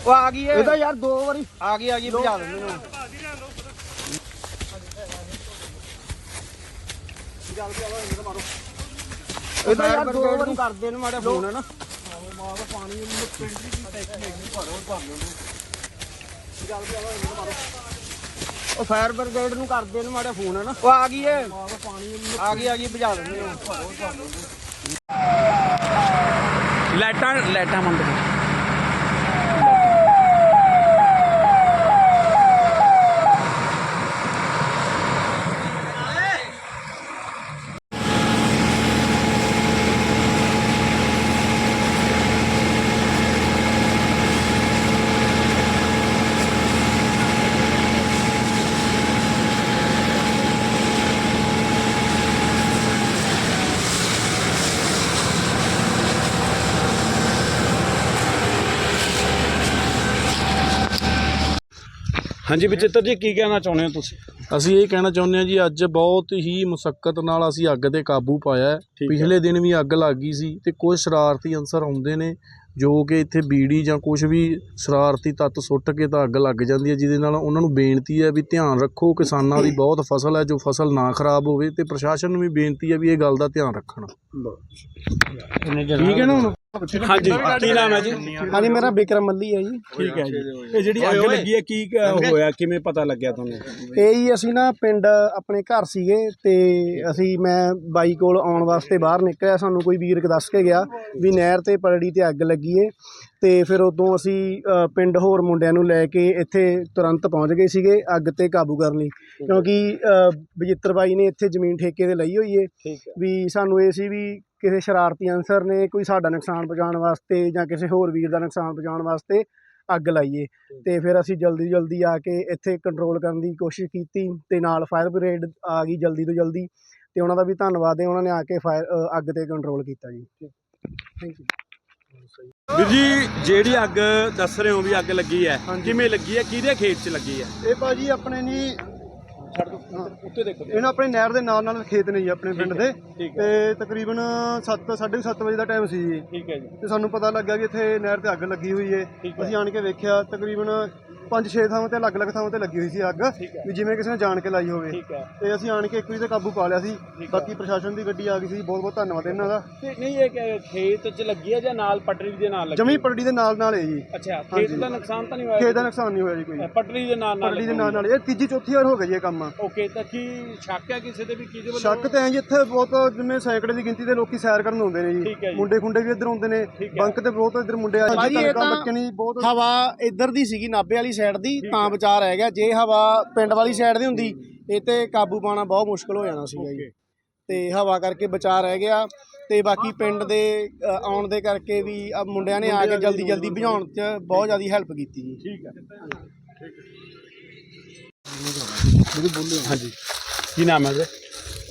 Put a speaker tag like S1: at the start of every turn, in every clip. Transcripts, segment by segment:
S1: ਉਹ ਆ ਗਈ ਏ
S2: ਇਹ ਤਾਂ ਯਾਰ ਦੋ ਵਾਰੀ
S1: ਆ ਗਈ ਆ ਗਈ ਭਜਾ ਦਿੰਦੇ ਨੇ।
S2: ਇਹ ਤਾਂ ਯਾਰ ਦੋ ਵਾਰੀ
S1: ਨੂੰ ਕਰਦੇ ਨੇ ਮਾੜਾ ਫੋਨ ਹੈ ਨਾ? ਉਹ ਫਾਇਰ ਬ੍ਰਿਗੇਡ ਨੂੰ ਕਰਦੇ ਨੇ ਮਾੜਾ ਫੋਨ ਹੈ ਨਾ? ਉਹ ਆ ਗਈ ਏ ਆ ਗਈ ਆ ਗਈ ਭਜਾ ਦਿੰਦੇ ਨੇ।
S3: ਲਾਈਟਾਂ ਲਾਈਟਾਂ ਬੰਦ ਕਰ ਹਾਂਜੀ ਬਚਿੱਤਰ ਜੀ ਕੀ ਕਹਿਣਾ ਚਾਹੁੰਦੇ ਹੋ ਤੁਸੀਂ
S4: ਅਸੀਂ ਇਹ ਕਹਿਣਾ ਚਾਹੁੰਦੇ ਹਾਂ ਜੀ ਅੱਜ ਬਹੁਤ ਹੀ ਮੁਸ਼ਕਲ ਨਾਲ ਅਸੀਂ ਅੱਗ ਤੇ ਕਾਬੂ ਪਾਇਆ ਹੈ।
S3: ਠੀਕ ਹੈ।
S4: ਪਿਛਲੇ ਦਿਨ ਵੀ ਅੱਗ ਲੱਗ ਗਈ ਸੀ ਤੇ ਕੁਝ ਸ਼ਰਾਰਤੀ ਅਨਸਰ ਆਉਂਦੇ ਨੇ ਜੋ ਕਿ ਇੱਥੇ ਬੀੜੀ ਜਾਂ ਕੁਝ ਵੀ ਸ਼ਰਾਰਤੀ ਤੱਤ ਸੁੱਟ ਕੇ ਤਾਂ ਅੱਗ ਲੱਗ ਜਾਂਦੀ ਹੈ ਜਿਹਦੇ ਨਾਲ ਉਹਨਾਂ ਨੂੰ ਬੇਨਤੀ ਹੈ ਵੀ ਧਿਆਨ ਰੱਖੋ ਕਿਸਾਨਾਂ ਦੀ ਬਹੁਤ ਫਸਲ ਹੈ ਜੋ ਫਸਲ ਨਾ ਖਰਾਬ ਹੋਵੇ ਤੇ ਪ੍ਰਸ਼ਾਸਨ ਨੂੰ ਵੀ ਬੇਨਤੀ ਹੈ ਵੀ ਇਹ ਗੱਲ ਦਾ ਧਿਆਨ ਰੱਖਣ
S3: ਠੀਕ ਹੈ ਨਾ ਹੁਣ ਹਾਂਜੀ ਕੀ ਨਾਮ ਹੈ ਜੀ?
S2: ਹਾਂਜੀ ਮੇਰਾ ਵਿਕਰਮ ਮੱਲੀ ਹੈ ਜੀ।
S3: ਠੀਕ ਹੈ ਜੀ। ਇਹ ਜਿਹੜੀ ਅੱਗ ਲੱਗੀ ਹੈ ਕੀ ਕ- ਹੋਇਆ? ਕਿਵੇਂ ਪਤਾ ਲੱਗਿਆ ਤੁਹਾਨੂੰ?
S2: ਇਹ ਹੀ ਅਸੀਂ ਨਾ ਪਿੰਡ ਆਪਣੇ ਘਰ ਸੀਗੇ ਤੇ ਅਸੀਂ ਮੈਂ ਬਾਈ ਕੋਲ ਆਉਣ ਵਾਸਤੇ ਬਾਹਰ ਨਿਕਲਿਆ। ਸਾਨੂੰ ਕੋਈ ਵੀਰ ਦੱਸ ਕੇ ਗਿਆ ਵੀ ਨਹਿਰ ਤੇ ਪਲੜੀ ਤੇ ਅੱਗ ਲੱਗੀ ਏ। ਤੇ ਫਿਰ ਉਦੋਂ ਅਸੀਂ ਅ, ਪਿੰਡ ਹੋਰ ਮੁੰਡਿਆਂ ਨੂੰ ਲੈ ਕੇ ਇੱਥੇ ਤੁਰੰਤ ਪਹੁੰਚ ਗਏ ਸੀਗੇ ਅੱਗ ਤੇ ਕਾਬੂ ਕਰਨ ਲਈ। ਕਿਉਂਕਿ ਅ, ਬਜਿੱਤਰ ਬਾਈ ਨੇ ਇੱਥੇ ਜ਼ਮੀਨ ਠੇਕੇ ਤੇ ਲਈ ਹੋਈ ਏ
S3: ਠੀਕ ਹੈ।
S2: ਵੀ ਸਾਨੂੰ ਇਹ ਸੀ ਵੀ ਕਿਸੇ ਸ਼ਰਾਰਤੀ ਅਨਸਰ ਨੇ ਕੋਈ ਸਾਡਾ ਨੁਕਸਾਨ ਪਹੁੰਚਾਉਣ ਵਾਸਤੇ ਜਾਂ ਕਿਸੇ ਹੋਰ ਵੀਰ ਦਾ ਨੁਕਸਾਨ ਪਹੁੰਚਾਉਣ ਵਾਸਤੇ ਅੱਗ ਲਾਈਏ। ਤੇ ਫਿਰ ਅਸੀਂ ਜਲਦੀ ਜਲਦੀ ਆ ਕੇ ਇੱਥੇ ਕੰਟਰੋਲ ਕਰਨ ਦੀ ਕੋਸ਼ਿਸ਼ ਕੀਤੀ ਤੇ ਨਾਲ ਫਾਇਰ ਬ੍ਰਿਗੇਡ ਆ ਗਈ ਜਲਦੀ ਤੋਂ ਜਲਦੀ ਤੇ ਉਹਨਾਂ ਦਾ ਵੀ ਧੰਨਵਾਦ ਹੈ ਉਹਨਾਂ ਨੇ ਆ ਕੇ ਫਾਇਰ ਅੱਗ ਤੇ ਕੰਟਰੋਲ ਕੀਤਾ ਜੀ। ਥੈਂਕ ਯੂ
S3: ਵੀਰ ਜੀ ਜਿਹੜੀ ਅੱਗ ਦੱਸ ਰਹੇ ਹੋ ਵੀ ਅੱਗ ਲੱਗੀ ਹੈ ਕਿਵੇਂ ਲੱਗੀ ਹੈ? ਕਿਹਦੇ ਖੇਤ 'ਚ ਲੱਗੀ ਹੈ?
S2: ਇਹ ਭਾਜੀ ਆਪਣੇ
S3: ਉੱਤੇ ਦੇਖੋ।
S2: ਇਹਨਾਂ ਆਪਣੇ ਨਹਿਰ ਦੇ ਨਾਲ ਨਾਲ ਖੇਤ ਨੇ ਜੀ ਆਪਣੇ ਪਿੰਡ ਦੇ।
S3: ਠੀਕ
S2: ਤੇ ਤਕਰੀਬਨ 7 7:30 ਵਜੇ ਦਾ ਟਾਈਮ ਸੀ ਜੀ।
S3: ਠੀਕ ਹੈ ਜੀ।
S2: ਤੇ ਸਾਨੂੰ ਪਤਾ ਲੱਗਾ ਵੀ ਇੱਥੇ ਨਹਿਰ ਤੇ ਅੱਗ ਲੱਗੀ ਹੋਈ
S3: ਠੀਕ ਹੈ।
S2: ਅਸੀਂ ਆਣ ਕੇ ਵੇਖਿਆ ਤਕਰੀਬਨ 5-6 ਥਾਵਾਂ ਤੇ ਅਲੱਗ-ਅਲੱਗ ਥਾਵਾਂ ਤੇ ਲੱਗੀ ਹੋਈ ਸੀ ਅੱਗ
S3: ਠੀਕ ਹੈ।
S2: ਵੀ ਜਿਵੇਂ ਕਿਸੇ ਨੇ ਜਾਣ ਕੇ ਲਾਈ ਹੋਵੇ।
S3: ਠੀਕ ਹੈ।
S2: ਤੇ ਅਸੀਂ ਆਣ ਕੇ ਇੱਕ ਵਾਰੀ ਤੇ ਕਾਬੂ ਪਾ ਲਿਆ ਸੀ।
S3: ਹੈ।
S2: ਬਾਕੀ ਪ੍ਰਸ਼ਾਸਨ ਦੀ ਗੱਡੀ ਆ ਗਈ ਸੀ। ਬਹੁਤ ਬਹੁਤ ਧੰਨਵਾਦ ਇਹਨਾਂ ਦਾ।
S3: ਤੇ ਨਹੀਂ ਇਹ ਕਿ ਖੇਤ 'ਚ ਲੱਗੀ ਹੈ ਜਾਂ ਨਾਲ ਪਟਰੀ ਦੇ ਨਾਲ ਲੱਗੀ?
S2: ਜਮੀ ਪਰੜੀ ਦੇ ਨਾਲ ਨਾਲ ਹੈ ਜੀ।
S3: ਅੱਛਾ ਖੇਤ ਦਾ ਨੁਕਸਾਨ ਤਾਂ ਨਹੀਂ ਹੋਇਆ?
S2: ਖੇਤ ਦਾ ਨੁਕਸਾਨ ਨਹੀਂ ਹੋਇਆ ਜੀ ਕੋਈ।
S3: ਪਟਰੀ ਦੇ ਨਾਲ ਨਾਲ
S2: ਪਰੜੀ ਦੇ ਨਾਲ ਨਾਲ ਇਹ ਤੀਜੀ ਚੌਥੀ ਵਾਰ ਹੋ ਗਿਆ ਜੀ ਇਹ ਕੰਮ।
S3: ਓਕੇ ਤਾਂ ਕੀ ਸ਼ੱਕ ਹੈ ਕਿਸੇ ਦੇ ਵੀ? ਕਿਹਦੇ ਵੱਲੋਂ?
S2: ਸ਼ੱਕ ਤੇ ਹੈ ਜੀ ਇੱਥੇ ਬਹੁਤ ਜਿਵੇਂ ਸੈਂਕੜੇ ਦੀ ਗਿਣਤੀ ਦੇ ਲੋਕੀ ਸੈਰ ਕਰਨ ਆਉਂਦੇ ਨੇ
S3: ਠੀਕ ਹੈ
S2: ਜੀ।
S3: ਜੀ।
S2: ਮੁੰਡੇ ਖੁੰਡੇ ਵੀ ਇੱਧਰ ਆਉਂਦੇ ਨੇ।
S3: ਠੀਕ ਹੈ।
S2: ਬੰਕ ਤੇ ਬਹੁਤ ਇੱਧਰ ਮੁੰਡੇ ਆਏ
S5: ਭਾਜੀ, ਇਹ ਤਾਂ
S2: ਬੱਚੇ ਨਹੀਂ ਬਹੁਤ
S5: ਹਵਾ ਇੱਧਰ ਦੀ ਸੀਗੀ ਨਾਭੇ ਵਾਲੀ ਸਾਈਡ ਦੀ ਤਾਂ ਬਚਾ ਰਹਿ ਗਿਆ। ਜੇ ਹਵਾ ਪਿੰਡ ਵਾਲੀ ਸਾਈਡ ਦੀ ਹੁੰਦੀ ਇਹ ਤੇ ਕਾਬੂ ਪਾਣਾ ਬਹੁਤ ਮੁਸ਼ਕਲ ਹੋ ਜਾਣਾ ਸੀਗਾ ਜੀ। ਤੇ ਹਵਾ ਕਰਕੇ ਬਚਾ ਰਹਿ ਗਿਆ। ਤੇ ਬਾਕੀ ਪਿੰਡ ਦੇ ਆਉਣ ਦੇ ਕਰਕੇ ਵੀ ਆਹ ਮੁੰਡਿਆਂ ਨੇ ਆ ਕੇ ਜਲਦੀ ਜਲਦੀ ਬੁਝਾਉਣ 'ਚ ਬਹੁਤ ਜ਼ਿਆਦਾ ਹੈਲਪ ਕੀਤੀ ਜੀ।
S3: ਠੀਕ ਹੈ। ਹਾਂਜੀ। ਕੀ ਨਾਮ ਹੈ ਜੀ?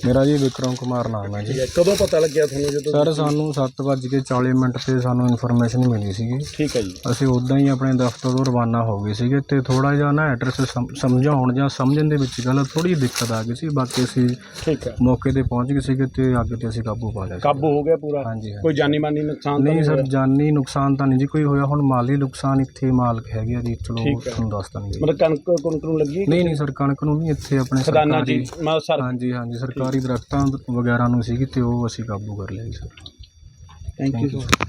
S4: ਮੇਰਾ ਜੀ ਵਿਕਰਮ ਕੁਮਾਰ ਨਾਮ ਹੈ ਜੀ।
S3: ਕਦੋਂ ਪਤਾ ਲੱਗਿਆ ਤੁਹਾਨੂੰ ਜਦੋਂ
S4: ਸਰ ਸਾਨੂੰ 7:40 ਮਿੰਟ ਤੇ ਸਾਨੂੰ ਇਨਫੋਰਮੇਸ਼ਨ ਮਿਲੀ ਸੀਗੀ।
S3: ਠੀਕ ਹੈ ਜੀ।
S4: ਅਸੀਂ ਉਦਾਂ ਹੀ ਆਪਣੇ ਦਫ਼ਤਰ ਤੋਂ ਰਵਾਨਾ ਹੋ ਗਏ ਸੀਗੇ ਤੇ ਥੋੜਾ ਜਿਹਾ ਨਾ ਐਡਰੈਸ ਸਮਝਾਉਣ ਜਾਂ ਸਮਝਣ ਦੇ ਵਿੱਚ ਗੱਲ ਥੋੜੀ ਦਿੱਕਤ ਆ ਗਈ ਸੀ। ਬਾਕੀ ਅਸੀਂ
S3: ਠੀਕ ਹੈ।
S4: ਮੌਕੇ ਤੇ ਪਹੁੰਚ ਗਏ ਸੀਗੇ ਤੇ ਅੱਗ ਤੇ ਅਸੀਂ ਕਾਬੂ ਪਾ ਲਿਆ।
S3: ਕਾਬੂ ਹੋ ਗਿਆ ਪੂਰਾ?
S4: ਹਾਂਜੀ
S3: ਕੋਈ ਜਾਨੀ ਮਾਨੀ ਨੁਕਸਾਨ ਤਾਂ
S4: ਨਹੀਂ ਸਰ? ਜਾਨੀ ਨੁਕਸਾਨ ਤਾਂ ਨਹੀਂ ਜੀ ਕੋਈ ਹੋਇਆ। ਹੁਣ ਮਾਲੀ ਨੁਕਸਾਨ ਇੱਥੇ ਮਾਲਕ ਹੈਗੇ ਆ ਜੀ ਚਲੋ। ਤੁਹਾਨੂੰ ਦੱਸ ਦਾਂਗੇ
S3: ਮਤਲਬ ਕਣਕ ਕਣਕ ਨੂੰ ਲੱਗੀ?
S4: ਨਹੀਂ ਨਹੀਂ ਸਰ ਕਣਕ ਨੂੰ ਨਹੀਂ ਇੱਥੇ ਆਪਣੇ ਸਰਕਾਰੀ
S3: ਮੈਂ ਸਰ
S4: ਹਾਂਜੀ ਹਾਂਜੀ ਸਰਕਾਰੀ ਸਾਰੀ ਦਰਖਤਾਂ ਵਗੈਰਾ ਨੂੰ ਸੀਗੀ ਤੇ ਉਹ ਅਸੀਂ ਕਾਬੂ ਕਰ ਲਿਆ ਸਰ।
S3: Thank you sir